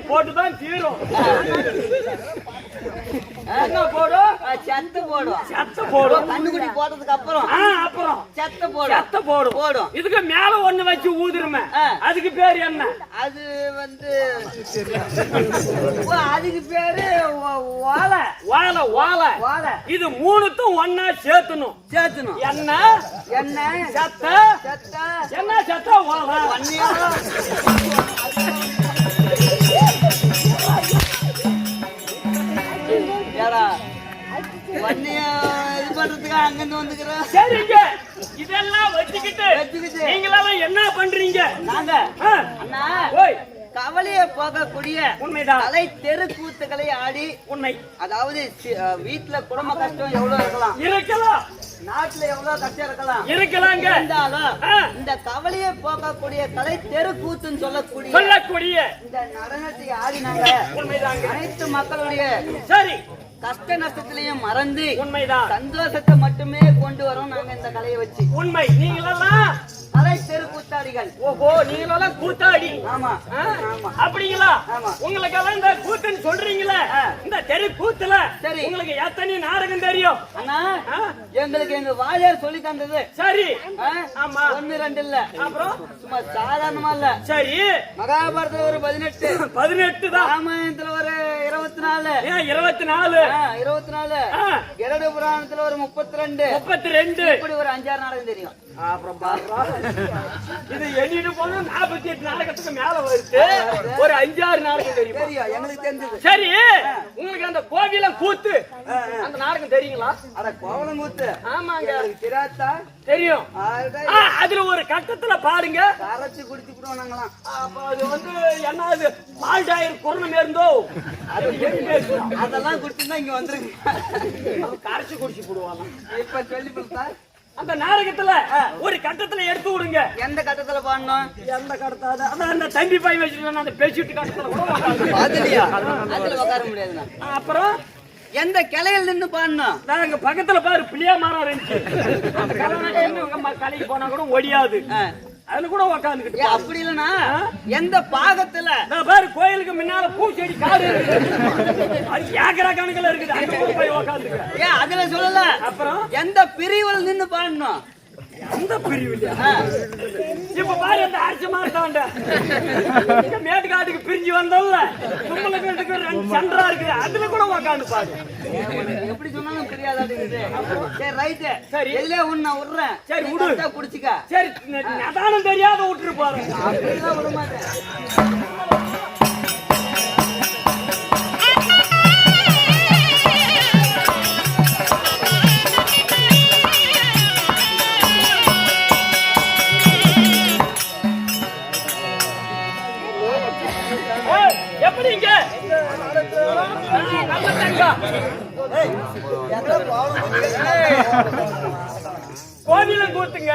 போட்டுதான் தீரும். என்ன போடும்? செத்து போடும். செத்த போடும். கண்ணுக்குட்டி போட்டதுக்கு அப்புறம் அப்புறம். செத்த போடும். செத்த போடும். போடும். இதுக்கு மேல ஒண்ணு வச்சு ஊதுருமே. அதுக்கு பேர் என்ன? அது வந்து அதுக்கு பேரு ஓலை. வாழை வாழை ஓலை. இது மூணுத்தும் ஒன்னா சேர்த்தணும். சேர்த்தணும். என்ன? என்ன? செத்த? செத்த. என்ன செத்த? வாழை ஒன்னையா இது பண்றதுக்கு அங்கிருந்து வந்துக்கிறோம் சரிங்க. இதெல்லாம் வச்சுக்கிட்டு வச்சுக்கிட்டு. நீங்களாம் என்ன பண்றீங்க? நாங்க? அண்ணா ஓய். கவலையை போகக்கூடிய உண்மைதான். கலை தெரு கூத்துக்களை ஆடி உண்மை அதாவது வீட்டுல குடும்ப கஷ்டம் எவ்வளவு இருக்கலாம்? இருக்கலாம். நாட்டுல எவ்வளவு கஷ்டம் இருக்கலாம்? இருக்கலாங்க. இருந்தாலும். இந்த கவலையை போக்கக்கூடிய கலை தெரு கூத்துன்னு சொல்லக்கூடிய சொல்லக்கூடிய இந்த நடனத்தை ஆடினாங்க. உண்மைதாங்க. அனைத்து மக்களுடைய சரி. கஷ்ட நஷ்டத்திலையும் மறந்து உண்மைதான். சந்தோஷத்தை மட்டுமே கொண்டு வரோம் நாங்க இந்த கலையை வச்சு. உண்மை. நீங்களெல்லாம் கலை தெரு கூத்தாடிகள். ஓஹோ நீங்களெல்லாம் கூத்தாடி. ஆமா? ஆமா. அப்படிங்களா? ஆமா. உங்களுக்கெல்லாம் இந்த கூத்துன்னு சொல்றீங்களே. இந்த தெரு கூத்துல சரி. உங்களுக்கு எத்தனை நாடகம் தெரியும்? அண்ணா? எங்களுக்கு எங்க வாரியார் சொல்லி தந்தது. சரி? ஆமா. ஒண்ணு ரெண்டு இல்ல. அப்புறம்? சும்மா சாதாரணமா இல்ல. சரி. மகாபாரதத்துல ஒரு பதினெட்டு. பதினெட்டு தான். ராமாயணத்துல ஒரு இருபத்தி நாலு. இருபத்தி நாலு? இருபத்தி நாலு. கருட புராணத்துல ஒரு முப்பத்தி ரெண்டு. முப்பத்தி ரெண்டு. இப்படி ஒரு அஞ்சாறு நாடகம் தெரியும். அப்புறம் பாருடா. இது எண்ணிட்டு போதும் நாற்பத்தி எட்டு நாடகத்துக்கு மேல வருது. ஒரு அஞ்சாறு நாடகம் தெரியும்? தெரியும் எங்களுக்கு தெரிஞ்சது. சரி உங்களுக்கு அந்த கோவிலம் கூத்து. அந்த நாடகம் தெரியுங்களா? அட கோவலங்கூத்து ஆமாங்க. தெரியும். அதுல ஒரு கட்டத்துல பாருங்க. கரைச்சு குடிச்சுக்கிடுவோம் நாங்களாம் அப்ப அது வந்து என்னது பால்டாயர் குரணம் இருந்தோ அது அதெல்லாம் குடிச்சுதான் இங்க வந்துருங்க. அது கரைச்சு குடிச்சு போடுவாங்க இப்ப சொல்லி கொடுத்தா அந்த நாடகத்துல ஒரு கட்டத்துல எடுத்து விடுங்க. எந்த கட்டத்துல பாடணும்? எந்த கட்டத்தாத அதான் அந்த தம்பி பாய் வச்சுட்டு அந்த பேசிட்டு கட்டத்துல கூட உட்கார முடியாதுண்ணா அப்புறம்? எந்த கிளையில் நின்னு பாடணும்? நான் அங்க பக்கத்துல பாரு பிள்ளையா மரம் இருந்துச்சு அந்த கலைக்கு போனா கூட ஒடியாது. அதுல கூட உக்காந்துக்கிட்டு அப்படி இல்லனா எந்த பாகத்துல நான் பாரு கோயிலுக்கு முன்னால பூச்செடி காடு அது ஏக்கரா கணக்குல இருக்குது. அங்க கூட போய் உக்காந்துக்க. ஏ அதுல சொல்லல. அப்புறம்? எந்த பிரிவில் நின்னு பாடணும் அந்த பிரிவு. இப்ப பாரு அந்த மாட்டாண்ட இங்க மேட்டுக்காட்டுக்கு பிரிஞ்சு வந்தோம்ல கும்பலுக்கு ரெண்டு சென்டரா இருக்குது. அதுல கூட உக்காந்து பாரு. எப்படி சொன்னாலும் புரியாதாட்டுங்குது சரி ரைட்டு. சரி. எல்லையே உன்னை விடுறேன். சரி, விடு. கரெக்டா புடிச்சுக்க சரி நதானம் தெரியாத விட்டுரு பாரு அப்படிலாம் விட மாட்டேன். கோவிலும் கூத்துங்க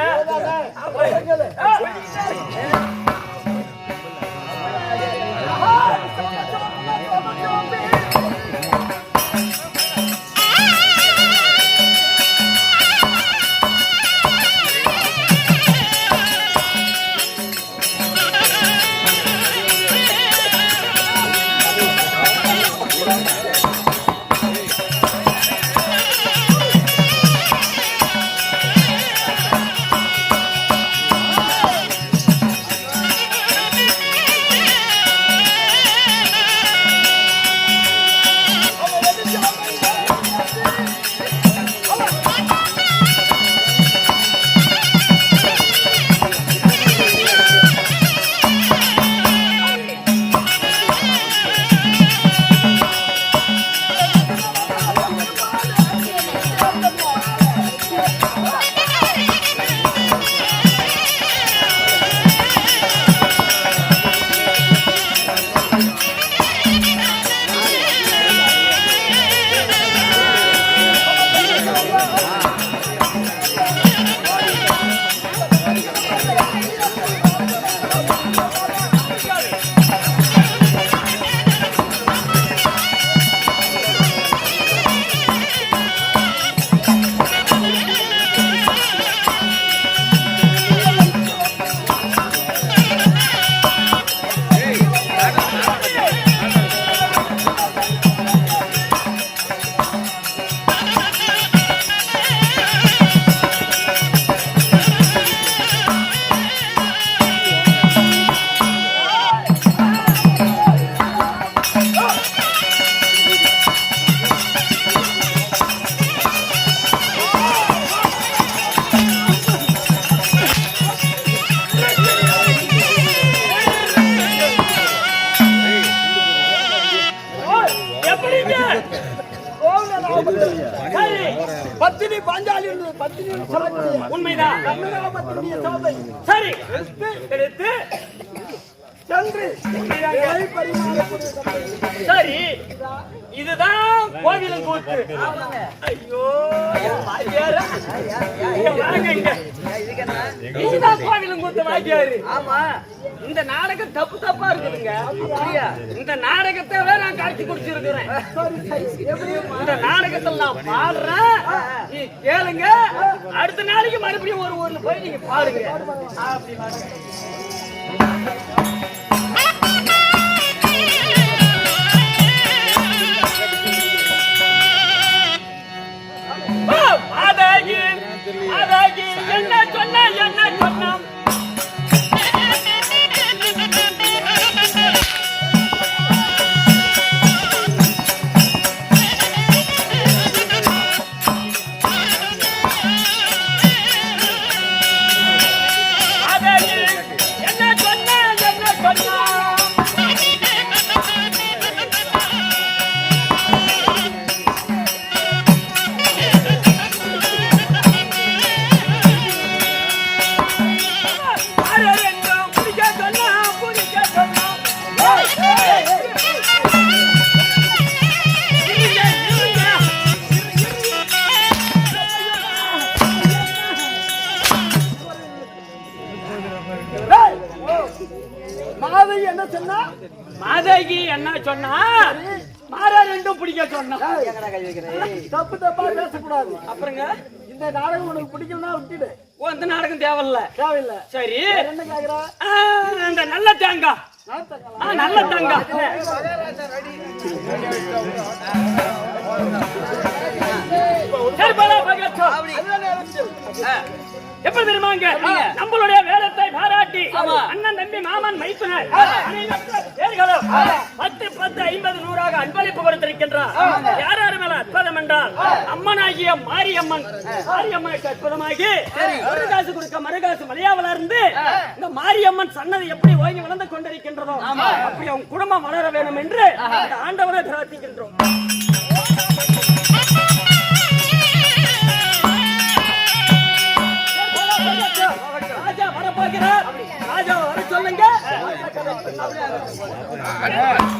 ஆமா இந்த நாடகம் தப்பு தப்பா இருக்குதுங்க. அப்படியா இந்த நாடகத்தை வேற நான் காட்சி குடிச்சிருக்கிறேன் இந்த நாடகத்தில் நான் பாடுறேன். நீ கேளுங்க. அடுத்த நாளைக்கு மறுபடியும் ஒரு ஊர்ல போய் நீங்க பாடுங்க. அப்படி மாதகி என்ன சொன்னா மாறா ரெண்டும் பிடிக்க சொன்னா தப்பு தப்பா பேசக்கூடாது அப்புறங்க இந்த நாடகம் உனக்கு பிடிக்கும்னா விட்டுடு ஓ, இந்த நாடகம் தேவையில்ல தேவையில்ல சரி என்ன கேக்குற ஆ, இந்த நல்ல தேங்காய் நல்ல தேங்காய் எப்படி தெரியுமாங்க நம்மளுடைய வேதத்தை பாராட்டி அண்ணன் தம்பி மாமன் மைத்துனர் பத்து பத்து ஐம்பது நூறாக அன்பளிப்பு கொடுத்திருக்கின்றார். யார் யார் மேல அற்புதம் என்றால்? அம்மனாகிய மாரியம்மன். மாரியம்மனுக்கு அற்புதமாகி ஒரு காசு கொடுக்க மறுகாசு மலையாவில இருந்து இந்த மாரியம்மன் சன்னதி எப்படி ஓங்கி வளர்ந்து கொண்டிருக்கின்றதோ அப்படி அவங்க குடும்பம் வளர வேண்டும் என்று இந்த ஆண்டவனை பிரார்த்திக்கின்றோம். عدوان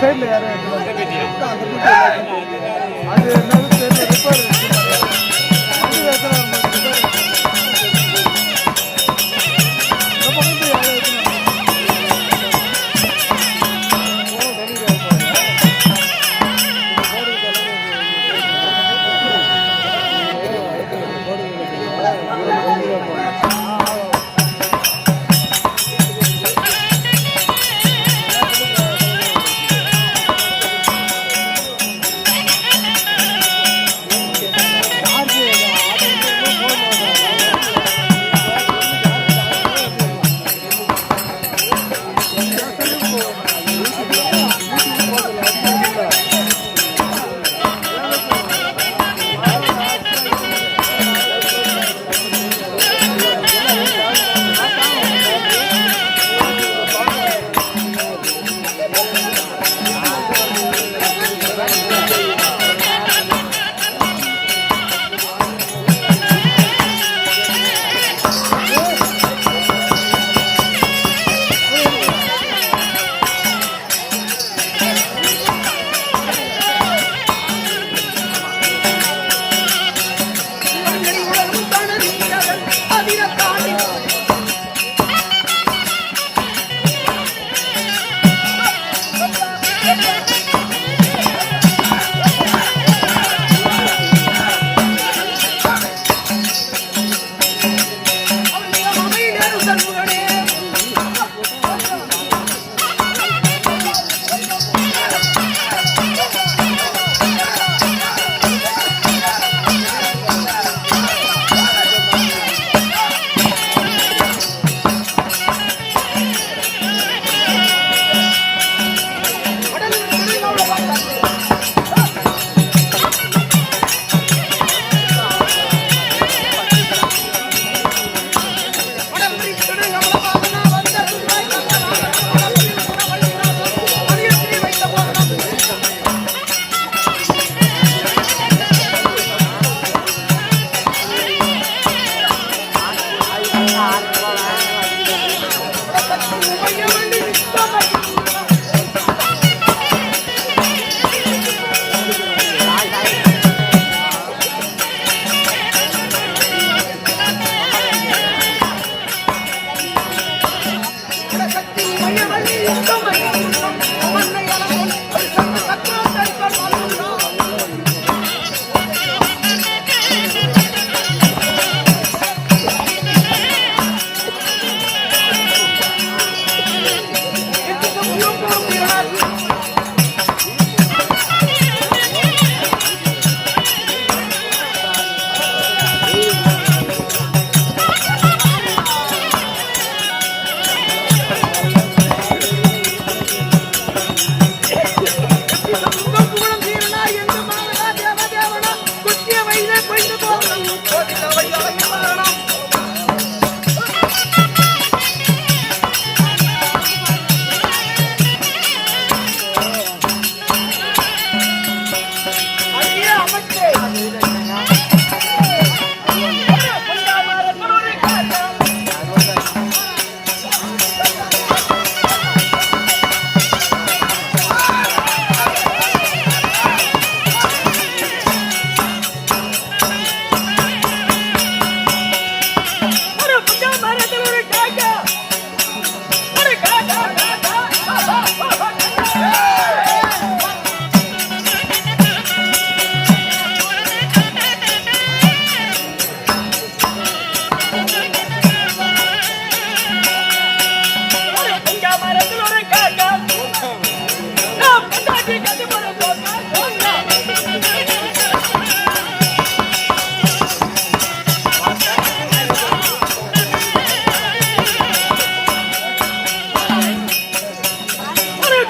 சைடில் யாரும் அது গল্প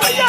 ஐயா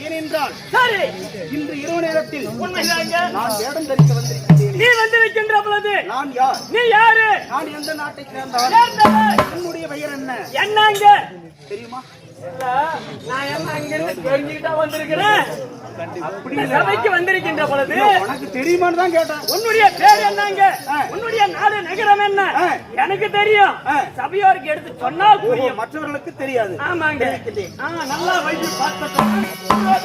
ஏனென்றால் சரி. இன்று இரவு நேரத்தில் உண்மைதாங்க நான் வேடம் தரிக்க வந்திருக்கிறேன். நீ வந்து வைக்கின்ற பொழுது நான் யார்? நீ யாரு? நான் எந்த நாட்டை சேர்ந்தவன். என்னுடைய பெயர் என்ன? என்னங்க தெரியுமா? நான் என்ன அங்கிருந்து தெரிஞ்சுக்கிட்டா வந்திருக்கிறேன்? சபைக்கு வந்திருக்கின்ற பொழுது உனக்கு தெரியுமான்னு தான் கேட்டேன். உன்னுடைய பேர் என்னங்க. உன்னுடைய நாடு நகரம் என்ன. எனக்கு தெரியும். சபையோருக்கு எடுத்து சொன்னால் புரியும். மற்றவர்களுக்கு தெரியாது. ஆமாங்க. நல்லா வைத்து எப்படிங்க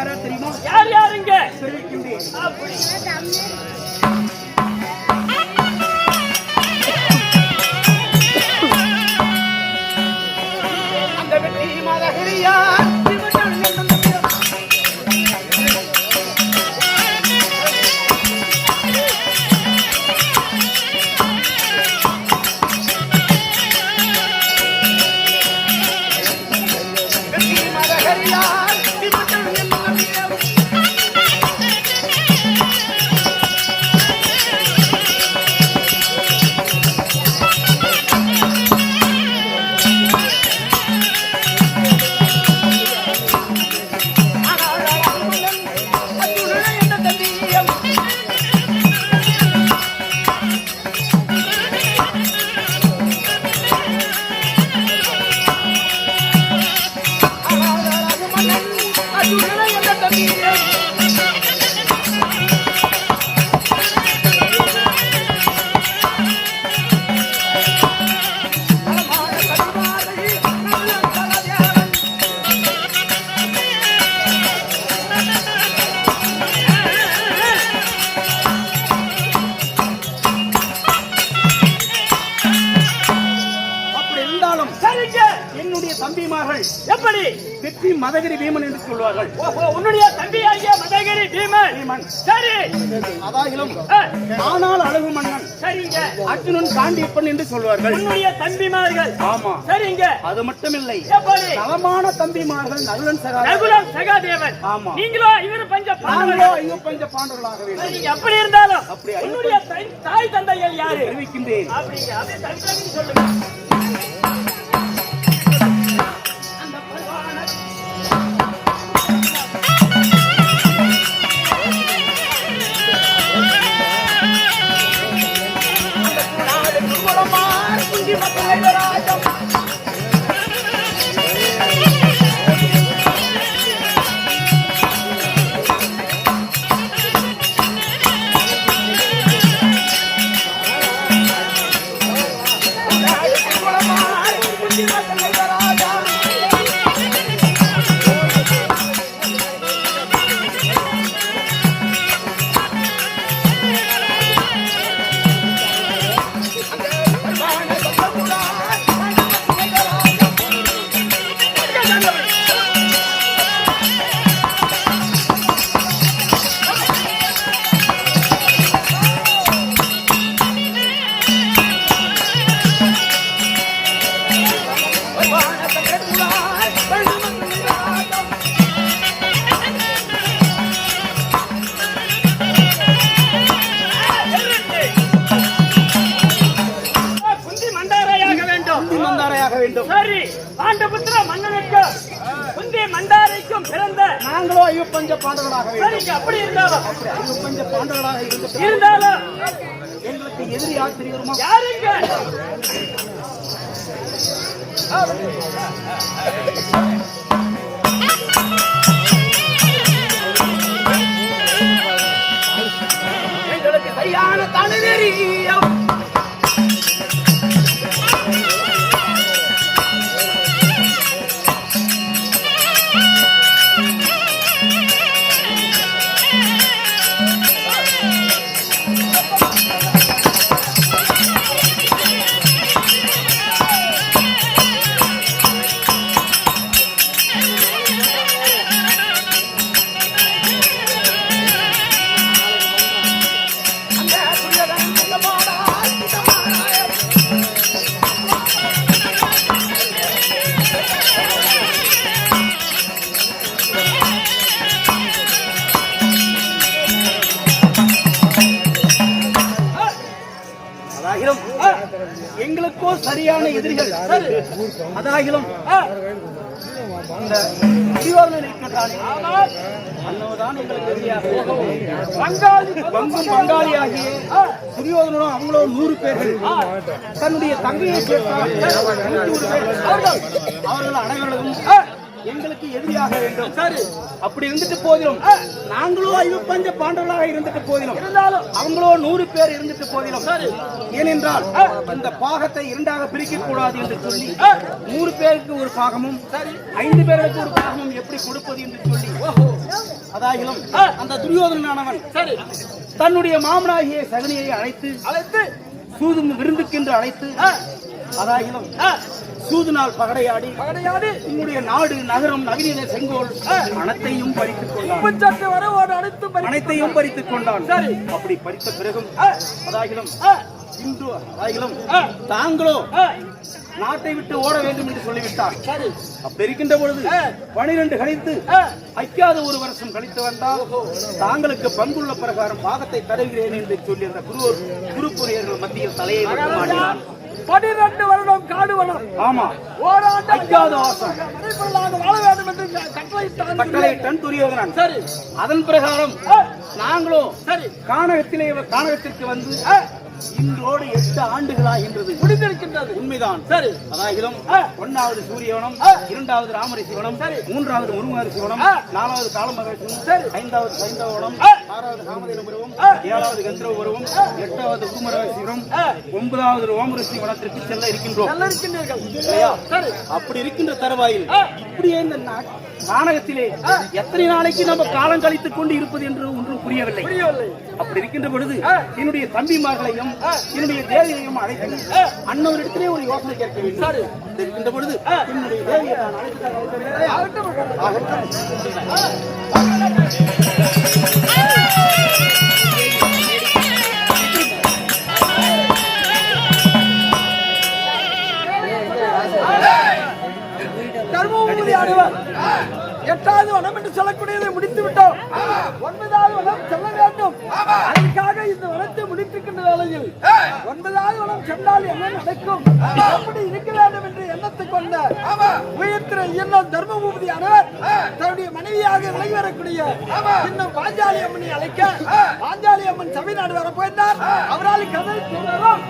யாரா தெரியுமா? யார் மதகிரி பீமன் என்று சொல்வார்கள். உன்னுடைய தம்பியாகிய மதகிரி பீமன். பீமன். சரி. அதாகிலும் ஆனால் அழகு மன்னன். சரிங்க. அர்ஜுனன் காண்டியப்பன் என்று சொல்வார்கள். உன்னுடைய தம்பிமார்கள். ஆமா. சரிங்க. அது மட்டுமில்லை. எப்படி நலமான தம்பிமார்கள் நகுலன் சகாதேவன். ரகுலம் சகாதேவன். ஆமா. நீங்களோ இவரு பஞ்ச பாண்டவர்கள். ஐயோ பஞ்ச பாண்டவர்களாக வேண்டும். சரிங்க எப்படி இருந்தாலும் அப்படி உன்னுடைய தாய்- தந்தைகள் யாரு? தெரிவிக்கின்றேன். அப்படிங்க. அப்படியே சொல்லுங்க. ஐயப்பஞ்ச பாண்டவனாக அப்படி இருந்தாலும் ஐயப்பஞ்ச பாண்டவனாக இருந்தாலும் எங்களுக்கு எதிரி ஆசிரியருமா யாருங்க? எங்களுக்கு சரியான தனிநெறியம் அதாகிலும் எங்களுக்கு எதிரியாக பங்காளி பங்கும் பங்காளியாகிய துரியோதனும் அவங்களும் நூறு பேர்கள் தன்னுடைய தங்கையை சேர்த்தால் அவர்கள் அனைவர்களும் எங்களுக்கு எதிரியாக வேண்டும். சரி. அப்படி இருந்துட்டு போதிலும் நாங்களோ ஐவப்பஞ்ச பாண்டவர்களாக இருந்துட்டு போதிலும் இருந்தாலும். அவங்களோ நூறு பேர் இருந்துட்டு போதிலும். சரி. ஏனென்றால் இந்த பாகத்தை இரண்டாக பிரிக்க கூடாது என்று சொல்லி நூறு பேருக்கு ஒரு பாகமும் சரி. ஐந்து பேருக்கு ஒரு பாகமும் எப்படி கொடுப்பது என்று சொல்லி அதாகிலும் அந்த துரியோதனானவன் சரி. தன்னுடைய மாமனாகிய சகனியை அழைத்து அழைத்து. சூதும் விருந்துக்கென்று அழைத்து அதாகிலும் சூது நாள் பகடையாடி பகடையாடி உங்களுடைய நாடு நகரம் நவீன செங்கோல் அனைத்தையும் பறித்துக் கொண்டான். அனைத்தையும் பறித்துக் கொண்டான். சரி. அப்படி பறித்த பிறகும் அதாகிலும் இன்று அதாகிலும் தாங்களோ நாட்டை விட்டு ஓட வேண்டும் என்று சொல்லிவிட்டார். அப்படி இருக்கின்ற பொழுது பனிரெண்டு கழித்து ஐக்காத ஒரு வருஷம் கழித்து வந்தால் தாங்களுக்கு பங்குள்ள பிரகாரம் பாகத்தை தருகிறேன் என்று சொல்லி அந்த குரு குருப்புரியர்கள் மத்தியில் தலையை வைக்க மாட்டான் பனிரெண்டு வருடம் காடு வனம் ஆமா. ஓராண்டு ஐக்காத வாசம் வாழ வேண்டும் என்று கட்டளையிட்டான் கட்டளையிட்டன் சரி. அதன் பிரகாரம் நாங்களோ சரி. கானகத்திலே கானகத்திற்கு வந்து இன்றோடு எட்டு ஆண்டுகளாகின்றது முடிந்திருக்கின்றது. உண்மைதான். சரி. அதாகிலும் ஒன்னாவது சூரியவனம் இரண்டாவது ராமரிசிவனம் மூன்றாவது முருகரிசிவனம் நாலாவது காலமகரிசிவனம் ஐந்தாவது சைந்தவனம் ஆறாவது காமதேன பருவம் ஏழாவது கந்திரவ பருவம் எட்டாவது குமரசிவனம் ஒன்பதாவது ரோமரிசி வனத்திற்கு செல்ல இருக்கின்றோம்? சரி. அப்படி இருக்கின்ற தருவாயில் இப்படியே இந்த நாடகத்திலே எத்தனை நாளைக்கு நம்ம காலம் கழித்துக் கொண்டு இருப்பது என்று ஒன்றும் புரியவில்லை அப்படி இருக்கின்ற பொழுது என்னுடைய தம்பிமார்களையும் என்னுடைய தேவியையும் அழைத்து அன்னவரிடத்திலே ஒரு யோசனை கேட்க வேண்டும் இருக்கின்ற பொழுது என்னுடைய தேவியை நான் அழைத்து. தர்மபுரி ஆடுவர் எட்டாவது வனம் என்று சொல்லக்கூடியதை முடித்து விட்டோம். ஒன்பதாவது வனம் செல்ல வேண்டும். அதற்காக இந்த வனத்தை முடித்திருக்கின்ற வேளையில் ஒன்பதாவது வனம் சென்றால் என்ன நடக்கும்? எப்படி இருக்க வேண்டும் என்று எண்ணத்தை கொண்ட உயர்த்திர இன்னும் தர்மபூபதி தன்னுடைய மனைவியாக விலகி வரக்கூடிய இன்னும் பாஞ்சாலி அம்மனை அழைக்க பாஞ்சாலி அம்மன் சபை நாடு வர போயிருந்தார். அவரால் கதை சொல்லலாம்